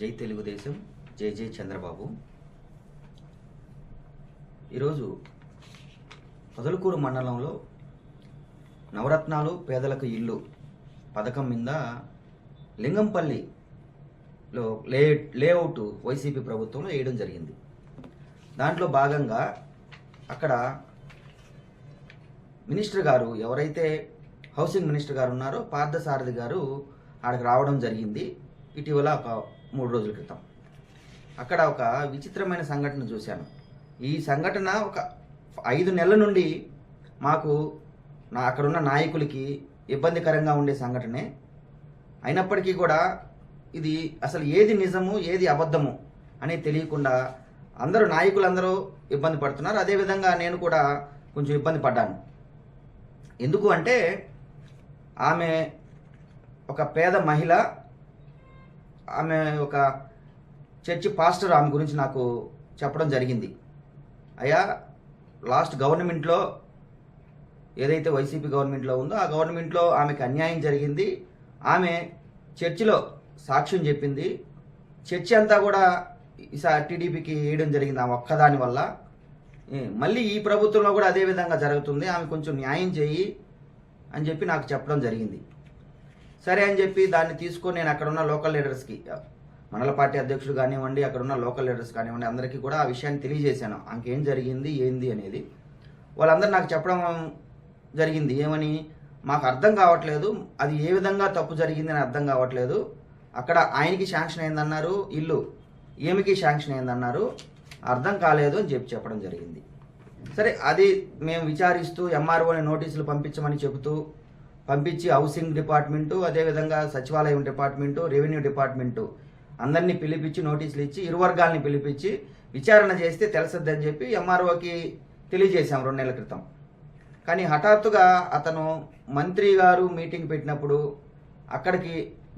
జై తెలుగుదేశం జై జై చంద్రబాబు. ఈరోజు పొదలకూరు మండలంలో నవరత్నాలు పేదలకు ఇల్లు పథకం మీద లింగంపల్లిలో లే లేఅవుట్ వైసీపీ ప్రభుత్వంలో వేయడం జరిగింది. దాంట్లో భాగంగా అక్కడ మినిస్టర్ గారు ఎవరైతే హౌసింగ్ మినిస్టర్ గారు ఉన్నారో పార్థసారథి గారు ఆడికి రావడం జరిగింది. ఇటీవల ఒక మూడు రోజుల క్రితం. అక్కడ ఒక విచిత్రమైన సంఘటన చూశాను. ఈ సంఘటన ఒక ఐదు నెలల నుండి మాకు నా అక్కడున్న నాయకులకి ఇబ్బందికరంగా ఉండే సంఘటనే. అయినప్పటికీ కూడా ఇది అసలు ఏది నిజము ఏది అబద్ధము అనేది తెలియకుండా అందరూ నాయకులందరూ ఇబ్బంది పడుతున్నారు. అదేవిధంగా నేను కూడా కొంచెం ఇబ్బంది పడ్డాను. ఎందుకు అంటే ఆమె ఒక పేద మహిళ ఆమె ఒక చర్చి పాస్టర్ ఆమె గురించి నాకు చెప్పడం జరిగింది. అయ్యా లాస్ట్ గవర్నమెంట్లో ఏదైతే వైసీపీ గవర్నమెంట్లో ఉందో ఆ గవర్నమెంట్లో ఆమెకు అన్యాయం జరిగింది. ఆమె చర్చిలో సాక్ష్యం చెప్పింది. చర్చి అంతా కూడా ఈసారి టీడీపీకి వేయడం జరిగింది ఆమె ఒక్కదాని వల్ల. మళ్ళీ ఈ ప్రభుత్వంలో కూడా అదే విధంగా జరుగుతుంది. ఆమె కొంచెం న్యాయం చేయి అని చెప్పి నాకు చెప్పడం జరిగింది. సరే అని చెప్పి దాన్ని తీసుకొని నేను అక్కడ ఉన్న లోకల్ లీడర్స్కి మండల పార్టీ అధ్యక్షుడు కానివ్వండి అక్కడ ఉన్న లోకల్ లీడర్స్ కానివ్వండి అందరికీ కూడా ఆ విషయాన్ని తెలియజేశాను. ఇంకేం జరిగింది ఏంది అనేది. వాళ్ళందరూ నాకు చెప్పడం జరిగింది. ఏమని? మాకు అర్థం కావట్లేదు. అది ఏ విధంగా తప్పు జరిగింది అని అర్థం కావట్లేదు. అక్కడ ఆయనకి శాంక్షన్ అయిందన్నారు ఇల్లు ఈమెకి శాంక్షన్ అయిందన్నారు. అర్థం కాలేదు అని చెప్పి చెప్పడం జరిగింది. సరే అది మేము విచారిస్తూ ఎంఆర్ఓని నోటీసులు పంపించమని చెబుతూ పంపించి హౌసింగ్ డిపార్ట్మెంటు అదేవిధంగా సచివాలయం డిపార్ట్మెంటు రెవెన్యూ డిపార్ట్మెంటు అందరినీ పిలిపించి నోటీసులు ఇచ్చి ఇరు వర్గాలని పిలిపించి విచారణ చేస్తే తెలుసద్దని చెప్పి ఎంఆర్ఓకి తెలియజేశాం రెండు నెలల క్రితం. కానీ హఠాత్తుగా అతను మంత్రి గారు మీటింగ్ పెట్టినప్పుడు అక్కడికి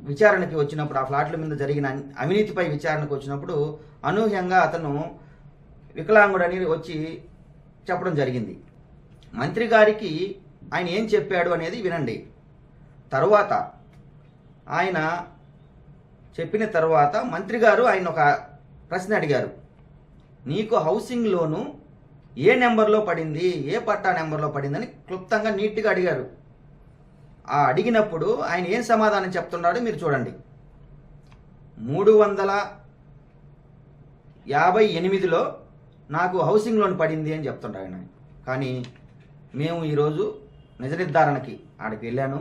విచారణకి వచ్చినప్పుడు ఆ ఫ్లాట్ల మీద జరిగిన అవినీతిపై విచారణకు వచ్చినప్పుడు అనూహ్యంగా అతను వికలాంగుడని వచ్చి చెప్పడం జరిగింది. మంత్రి గారికి ఆయన ఏం చెప్పాడు అనేది వినండి. తరువాత ఆయన చెప్పిన తర్వాత మంత్రి గారు ఆయన ఒక ప్రశ్న అడిగారు. నీకు హౌసింగ్ లోను ఏ నెంబర్లో పడింది? ఏ పట్టా నెంబర్లో పడిందని క్లుప్తంగా నీట్గా అడిగారు. ఆ అడిగినప్పుడు ఆయన ఏం సమాధానం చెప్తున్నాడో మీరు చూడండి. మూడు వందల యాభై ఎనిమిదిలో నాకు హౌసింగ్ లోన్ పడింది అని చెప్తుంటాడు ఆయన. కానీ మేము ఈరోజు నిజ నిర్ధారణకి ఆడికి వెళ్ళాను.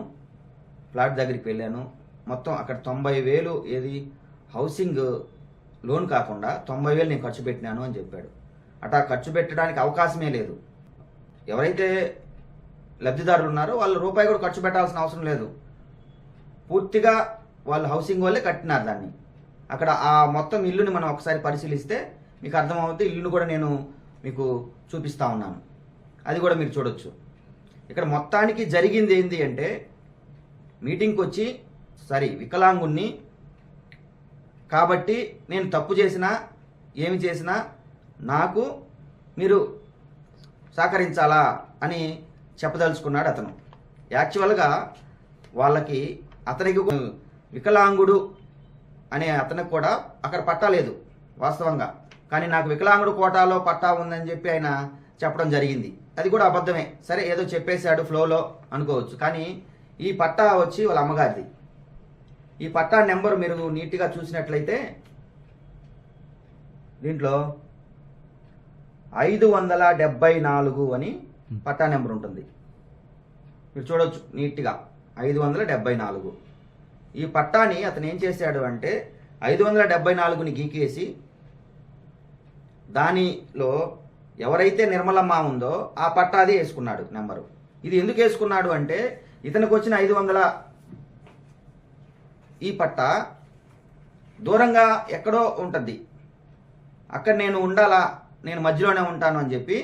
ఫ్లాట్ దగ్గరికి వెళ్ళాను. మొత్తం అక్కడ తొంభై వేలు ఏది? హౌసింగ్ లోన్ కాకుండా తొంభై వేలు నేను ఖర్చు పెట్టినాను అని చెప్పాడు. అటా ఖర్చు పెట్టడానికి అవకాశమే లేదు. ఎవరైతే లబ్ధిదారులు ఉన్నారో వాళ్ళు రూపాయి కూడా ఖర్చు పెట్టాల్సిన అవసరం లేదు. పూర్తిగా వాళ్ళు హౌసింగ్ వాళ్ళే కట్టినారు దాన్ని. అక్కడ ఆ మొత్తం ఇల్లుని మనం ఒకసారి పరిశీలిస్తే మీకు అర్థమవుతుంది ఇల్లును కూడా నేను మీకు చూపిస్తా ఉన్నాను. అది కూడా మీరు చూడొచ్చు. ఇక్కడ మొత్తానికి జరిగింది ఏంటి అంటే మీటింగ్కి వచ్చి సరే వికలాంగుణ్ణి కాబట్టి నేను తప్పు చేసినా ఏమి చేసినా నాకు మీరు సహకరించాలా అని చెప్పదలుచుకున్నాడు అతను. యాక్చువల్గా వాళ్ళకి అతనికి వికలాంగుడు అనే అతనికి కూడా అక్కడ పట్టా లేదు వాస్తవంగా. కానీ నాకు వికలాంగుడు కోటాలో పట్టా ఉందని చెప్పి ఆయన చెప్పడం జరిగింది. అది కూడా అబద్ధమే. సరే ఏదో చెప్పేశాడు ఫ్లోలో అనుకోవచ్చు. కానీ ఈ పట్టా వచ్చి వాళ్ళ అమ్మగారిది. ఈ పట్టా నెంబర్ మీరు నీట్గా చూసినట్లయితే దీంట్లో ఐదు వందల డెబ్బై నాలుగు అని పట్టా నెంబర్ ఉంటుంది. మీరు చూడొచ్చు నీట్గా. ఐదు వందల డెబ్బై నాలుగు. ఈ పట్టాని అతను ఏం చేశాడు అంటే ఐదు వందల డెబ్బై నాలుగుని గీకేసి దానిలో ఎవరైతే నిర్మలమ్మ ఉందో ఆ పట్టాది వేసుకున్నాడు నెంబరు. ఇది ఎందుకు వేసుకున్నాడు అంటే ఇతనికి వచ్చిన ఐదు వందల ఈ పట్ట దూరంగా ఎక్కడో ఉంటుంది. అక్కడ నేను ఉండాలా నేను మధ్యలోనే ఉంటాను అని చెప్పి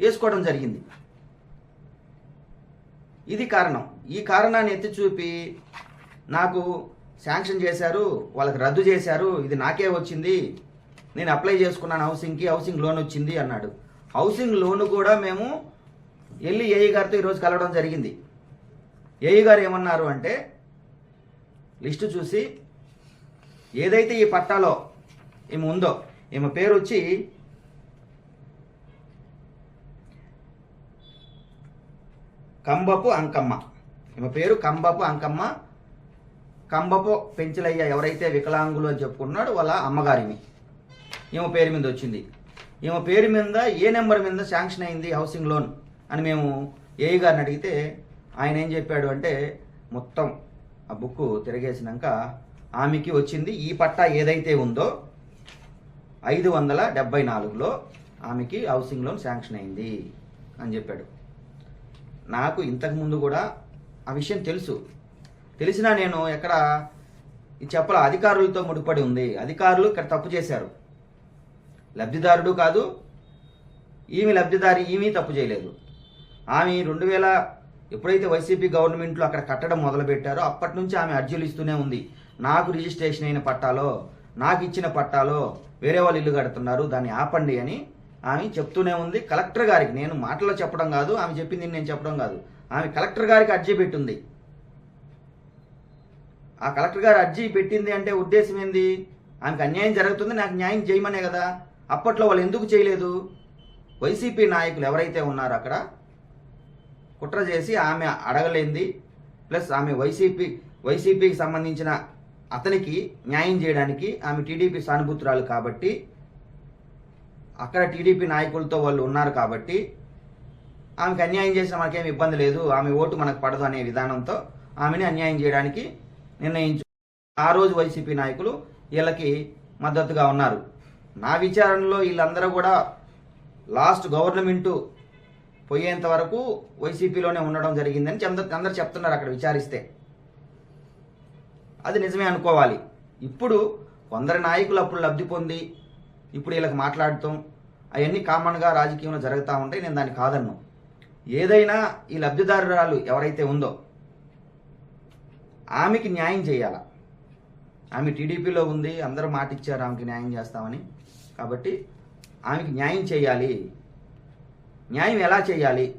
వేసుకోవడం జరిగింది. ఇది కారణం. ఈ కారణాన్ని ఎత్తి చూపి నాకు శాంక్షన్ చేశారు వాళ్ళకి రద్దు చేశారు ఇది నాకే వచ్చింది నేను అప్లై చేసుకున్నాను హౌసింగ్కి హౌసింగ్ లోన్ వచ్చింది అన్నాడు. హౌసింగ్ లోన్ కూడా మేము వెళ్ళి ఏఈ గారితో ఈరోజు కలవడం జరిగింది. ఏఈ గారు ఏమన్నారు అంటే లిస్టు చూసి ఏదైతే ఈ పట్టాలో ఈమె ఉందో ఈమె పేరు వచ్చి కంబపు అంకమ్మ. ఈమె పేరు కంబపు అంకమ్మ. కంబపు పెంచలయ్య ఎవరైతే వికలాంగులు అని చెప్పుకున్నాడు వాళ్ళ అమ్మగారిని. ఈమె పేరు మీద వచ్చింది. ఈమె పేరు మీద ఏ నెంబర్ మీద శాంక్షన్ అయింది హౌసింగ్ లోన్ అని మేము ఏఈ గారిని అడిగితే ఆయన ఏం చెప్పాడు అంటే మొత్తం ఆ బుక్ తిరిగేసినాక ఆమెకి వచ్చింది ఈ పట్టా ఏదైతే ఉందో ఐదు వందల డెబ్బై నాలుగులో ఆమెకి హౌసింగ్ లోన్ శాంక్షన్ అయింది అని చెప్పాడు. నాకు ఇంతకు ముందు కూడా ఆ విషయం తెలుసు. తెలిసినా నేను ఎక్కడ చెప్పల అధికారులతో ముడిపడి ఉంది. అధికారులు ఇక్కడ తప్పు చేశారు. లబ్ధిదారుడు కాదు ఈమె లబ్ధిదారి ఈమె తప్పు చేయలేదు. ఆమె రెండు వేల ఎప్పుడైతే వైసీపీ గవర్నమెంట్లో అక్కడ కట్టడం మొదలుపెట్టారో అప్పటి నుంచి ఆమె అర్జీలు ఇస్తూనే ఉంది. నాకు రిజిస్ట్రేషన్ అయిన పట్టాలో నాకు ఇచ్చిన పట్టాలో వేరే వాళ్ళు ఇల్లు కడుతున్నారు దాన్ని ఆపండి అని ఆమె చెప్తూనే ఉంది. కలెక్టర్ గారికి నేను మాటలో చెప్పడం కాదు ఆమె చెప్పింది నేను చెప్పడం కాదు. ఆమె కలెక్టర్ గారికి అర్జీ పెట్టింది. ఆ కలెక్టర్ గారు అర్జీ పెట్టింది అంటే ఉద్దేశం ఏంది? ఆమెకు అన్యాయం జరుగుతుంది నాకు న్యాయం చేయమనే కదా. అప్పట్లో వాళ్ళు ఎందుకు చేయలేదు? వైసీపీ నాయకులు ఎవరైతే ఉన్నారో అక్కడ కుట్ర చేసి ఆమె అడగలేంది. ప్లస్ ఆమె వైసీపీ వైసీపీకి సంబంధించిన అతనికి న్యాయం చేయడానికి ఆమె టీడీపీ సానుభూతురాలు కాబట్టి అక్కడ టీడీపీ నాయకులతో వాళ్ళు ఉన్నారు కాబట్టి ఆమెకు అన్యాయం చేసిన మనకేం ఇబ్బంది లేదు. ఆమె ఓటు మనకు పడదు అనే విధానంతో ఆమెని అన్యాయం చేయడానికి నిర్ణయించు ఆ రోజు వైసీపీ నాయకులు వీళ్ళకి మద్దతుగా ఉన్నారు. నా విచారణలో వీళ్ళందరూ కూడా లాస్ట్ గవర్నమెంటు పోయేంత వరకు వైసీపీలోనే ఉండడం జరిగిందని అందరు అందరు చెప్తున్నారు అక్కడ విచారిస్తే. అది నిజమే అనుకోవాలి. ఇప్పుడు కొందరు నాయకులు అప్పుడు లబ్ధి పొంది ఇప్పుడు వీళ్ళకి మాట్లాడటం అవన్నీ కామన్గా రాజకీయంలో జరుగుతూ ఉంటాయి నేను దాన్ని కాదన్ను. ఏదైనా ఈ లబ్ధిదారురాలు ఎవరైతే ఉందో ఆమెకి న్యాయం చేయాల? ఆమె టీడీపీలో ఉంది అందరూ మాటిచ్చారు ఆమెకి న్యాయం చేస్తామని. కాబట్టి ఆమెకి న్యాయం చేయాలి. న్యాయం ఎలా చేయాలి?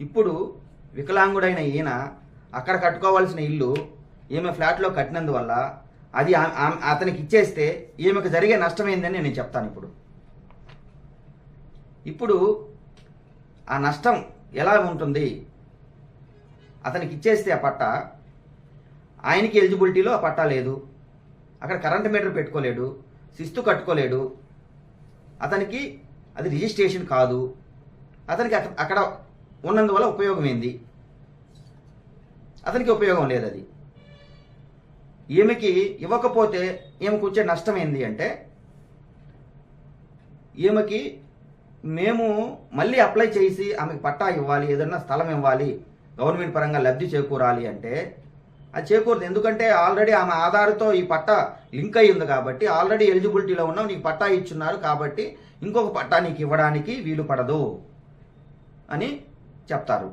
ఇప్పుడు వికలాంగుడైన ఈయన అక్కడ కట్టుకోవాల్సిన ఇల్లు ఈమె ఫ్లాట్లో కట్టినందువల్ల అది ఆమె- అతనికి ఇచ్చేస్తే ఈమెకు జరిగే నష్టమైందని నేను చెప్తాను ఇప్పుడు. ఇప్పుడు ఆ నష్టం ఎలా ఉంటుంది? అతనికి ఇచ్చేస్తే ఆ పట్ట? ఆయనకి ఎలిజిబిలిటీలో ఆ పట్టా లేదు. అక్కడ కరెంట్ మీటర్ పెట్టుకోలేడు. శిస్తు కట్టుకోలేడు. అతనికి అది రిజిస్ట్రేషన్ కాదు. అతనికి అక్కడ ఉన్నందువల్ల ఉపయోగం ఏంది అతనికి ఉపయోగం లేదు అది ఈమెకి ఇవ్వకపోతే ఈమెకు వచ్చే నష్టం ఏంది అంటే ఈమెకి మేము మళ్ళీ అప్లై చేసి ఆమెకి పట్టా ఇవ్వాలి ఏదన్నా స్థలం ఇవ్వాలి గవర్నమెంట్ పరంగా లబ్ధి చేకూరాలి అంటే అది చేకూరదు ఎందుకంటే ఆల్రెడీ ఆమె ఆధార్తో ఈ పట్టా లింక్ అయి ఉంది కాబట్టి ఆల్రెడీ ఎలిజిబిలిటీలో ఉన్నావు నీకు పట్టా ఇచ్చున్నారు కాబట్టి ఇంకొక పట్టా నీకు ఇవ్వడానికి వీలు పడదు అని చెప్తారు.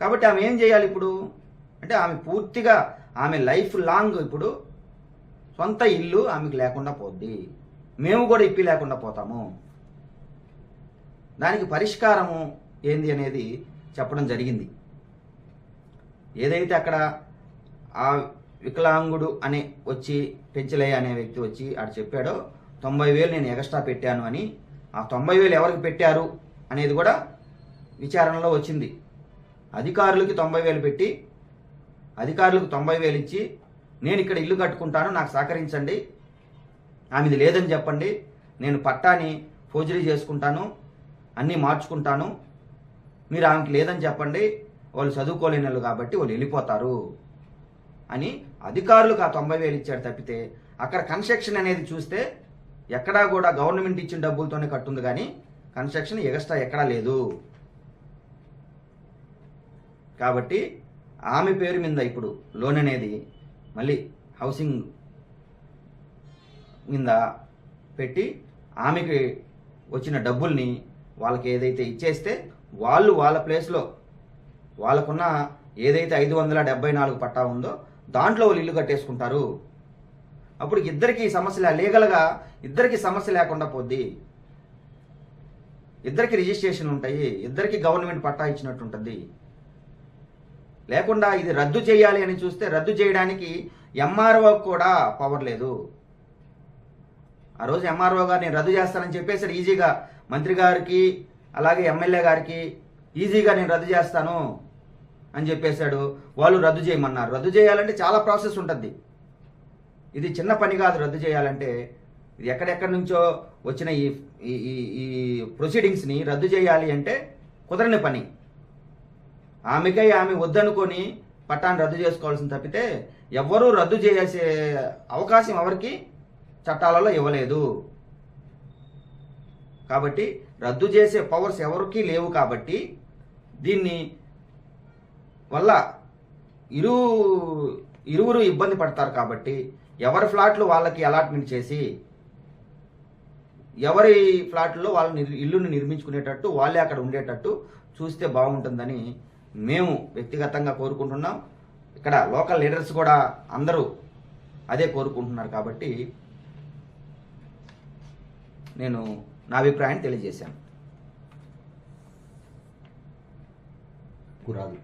కాబట్టి ఆమె ఏం చేయాలి ఇప్పుడు? అంటే ఆమె పూర్తిగా ఆమె లైఫ్ లాంగ్ ఇప్పుడు సొంత ఇల్లు ఆమెకు లేకుండా పోద్ది. మేము కూడా ఇప్పి లేకుండా పోతాము. దానికి పరిష్కారము ఏంది అనేది చెప్పడం జరిగింది. ఏదైతే అక్కడ ఆ వికలాంగుడు అనే వచ్చి పెంచలయ్య అనే వ్యక్తి వచ్చి అక్కడ చెప్పాడో తొంభై వేలు నేను ఎక్స్ట్రా పెట్టాను అని ఆ తొంభై వేలు ఎవరికి పెట్టారు అనేది కూడా విచారణలో వచ్చింది. అధికారులకి తొంభై వేలు పెట్టి అధికారులకు తొంభై వేలు ఇచ్చి నేను ఇక్కడ ఇల్లు కట్టుకుంటాను నాకు సహకరించండి ఆమెది లేదని చెప్పండి నేను పట్టాని ఫోర్జరీ చేసుకుంటాను అన్నీ మార్చుకుంటాను మీరు ఆమెకి లేదని చెప్పండి వాళ్ళు చదువుకోలేని వాళ్ళు కాబట్టి వాళ్ళు వెళ్ళిపోతారు అని అధికారులకు ఆ తొంభై వేలు ఇచ్చాడు తప్పితే అక్కడ కన్స్ట్రక్షన్ అనేది చూస్తే ఎక్కడా కూడా గవర్నమెంట్ ఇచ్చిన డబ్బులతోనే కట్టుంది కానీ కన్స్ట్రక్షన్ ఎగస్ట్రా ఎక్కడా లేదు. కాబట్టి ఆమె పేరు మీద ఇప్పుడు లోన్ అనేది మళ్ళీ హౌసింగ్ మీద పెట్టి ఆమెకి వచ్చిన డబ్బుల్ని వాళ్ళకి ఏదైతే ఇచ్చేస్తే వాళ్ళు వాళ్ళ ప్లేస్లో వాళ్ళకున్న ఏదైతే ఐదు వందల డెబ్బై నాలుగు పట్టా ఉందో దాంట్లో వాళ్ళు ఇల్లు కట్టేసుకుంటారు. అప్పుడు ఇద్దరికి సమస్య లీగల్గా ఇద్దరికి సమస్య లేకుండా పోద్ది. ఇద్దరికి రిజిస్ట్రేషన్ ఉంటాయి ఇద్దరికి గవర్నమెంట్ పట్టా ఇచ్చినట్టు ఉంటుంది. లేకుండా ఇది రద్దు చేయాలి అని చూస్తే రద్దు చేయడానికి ఎంఆర్ఓ కూడా పవర్ లేదు. ఆ రోజు ఎంఆర్ఓ గారు నేను రద్దు చేస్తానని చెప్పేసి ఈజీగా. మంత్రి గారికి అలాగే ఎమ్మెల్యే గారికి ఈజీగా నేను రద్దు చేస్తాను. అని చెప్పేశాడు. వాళ్ళు రద్దు చేయమన్నారు. రద్దు చేయాలంటే చాలా ప్రాసెస్ ఉంటుంది. ఇది చిన్న పని కాదు రద్దు చేయాలంటే. ఇది ఎక్కడెక్కడి నుంచో వచ్చిన ఈ ఈ- ఈ ప్రొసీడింగ్స్ని రద్దు చేయాలి అంటే కుదరని పని. ఆమెకై ఆమె వద్దనుకొని పట్టాన్ని రద్దు చేసుకోవాల్సిన తప్పితే ఎవ్వరూ రద్దు చేసే అవకాశం ఎవరికి చట్టాలలో ఇవ్వలేదు. కాబట్టి రద్దు చేసే పవర్స్ ఎవరికీ లేవు కాబట్టి దీన్ని వల్ల ఇరు ఇరువురు ఇబ్బంది పడతారు కాబట్టి ఎవరి ఫ్లాట్లు వాళ్ళకి అలాట్మెంట్ చేసి ఎవరి ఫ్లాట్లో వాళ్ళ ఇల్లుని నిర్మించుకునేటట్టు వాళ్ళే అక్కడ ఉండేటట్టు చూస్తే బాగుంటుందని మేము వ్యక్తిగతంగా కోరుకుంటున్నాం. ఇక్కడ లోకల్ లీడర్స్ కూడా అందరూ అదే కోరుకుంటున్నారు కాబట్టి నేను నా అభిప్రాయాన్ని తెలియజేశాను. గురాలు